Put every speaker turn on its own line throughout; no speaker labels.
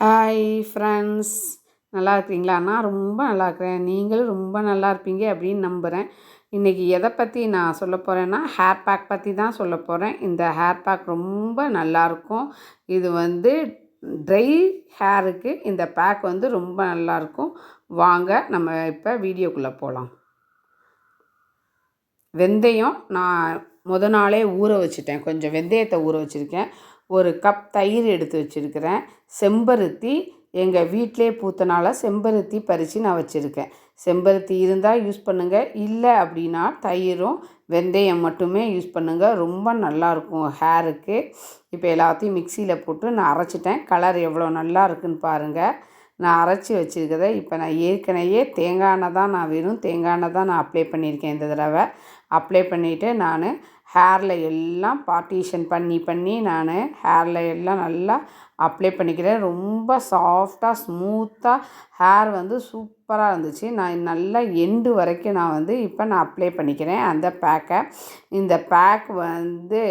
Hi friends நல்லா இருக்கிறீங்களா? நான் ரொம்ப நல்லா இருக்கிறேன். நீங்களும் ரொம்ப நல்லா இருப்பீங்க அப்படின்னு நம்புகிறேன் இன்றைக்கி எதை பற்றி நான் சொல்ல போகிறேன்னா ஹேர் பேக் பற்றி தான் சொல்ல போகிறேன் இந்த ஹேர் பேக் ரொம்ப நல்லாயிருக்கும் இது வந்து ட்ரை ஹேருக்கு இந்த பேக் வந்து ரொம்ப நல்லாயிருக்கும் வாங்க நம்ம இப்போ வீடியோக்குள்ளே போகலாம் வெந்தயம் நான் முத நாளே ஊற வச்சுட்டேன். கொஞ்சம் வெந்தயத்தை ஊற வச்சுருக்கேன். ஒரு கப் தயிர் எடுத்து வச்சுருக்கிறேன். செம்பருத்தி எங்கள் வீட்டிலே பூத்தனால செம்பருத்தி பறித்து நான் வச்சுருக்கேன். செம்பருத்தி இருந்தால் யூஸ் பண்ணுங்கள் இல்லை அப்படின்னா தயிரும் வெந்தயம் மட்டுமே யூஸ் பண்ணுங்கள் ரொம்ப நல்லாயிருக்கும் ஹேருக்கு இப்போ எல்லாத்தையும் மிக்சியில் போட்டு நான் அரைச்சிட்டேன். கலர் எவ்வளோ நல்லா இருக்குன்னு பாருங்கள் நான் அரைச்சி வச்சுருக்கதை இப்போ நான் ஏற்கனவே தேங்காய் எண்ணெய் தான் நான் வெறும் தேங்காய் எண்ணெய் தான் நான் அப்ளை பண்ணியிருக்கேன் இந்த தடவை. அப்ளை பண்ணிவிட்டு நான் ஹேரில் எல்லாம் பார்ட்டிஷன் பண்ணி பண்ணி நான் ஹேரில் எல்லாம் நல்லா அப்ளை பண்ணிக்கிறேன். ரொம்ப சாஃப்டாக ஸ்மூத்தாக ஹேர் வந்து சூப்பராக இருந்துச்சு. நான் நல்லா எண்டு வரைக்கும் நான் வந்து இப்போ நான் அப்ளை பண்ணிக்கிறேன். அந்த பேக்கை இந்த பேக் வந்து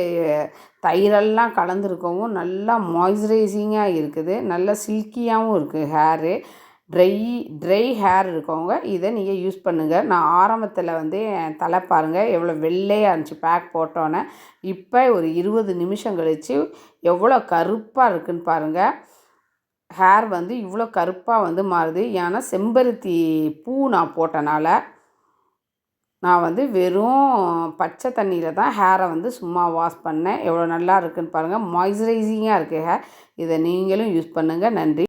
தயிரெல்லாம் கலந்துருக்கவும் நல்லா மாய்ஸ்சரைசிங்காக இருக்குது. நல்லா சில்கியாகவும் இருக்குது ஹேரு ட்ரை ட்ரை ஹேர் இருக்கவங்க இதை நீங்கள் யூஸ் பண்ணுங்கள் நான் ஆரம்பத்தில் வந்து என் தலை பாருங்கள் எவ்வளோ வெள்ளையாக இருந்துச்சு பேக் போட்டோன்னே. இப்போ ஒரு இருபது நிமிஷம் கழித்து எவ்வளோ கருப்பாக இருக்குதுன்னு பாருங்கள் ஹேர் வந்து இவ்வளோ கருப்பாக வந்து மாறுது. ஏன்னா செம்பருத்தி பூ நான் போட்டனால நான் வந்து வெறும் பச்சை தண்ணியில் தான் ஹேரை வந்து சும்மா வாஷ் பண்ணேன். எவ்வளோ நல்லா இருக்குதுன்னு பாருங்கள் மாய்ஸ்சரைசிங்காக இருக்குது ஹேர் இதை நீங்களும் யூஸ் பண்ணுங்கள் நன்றி.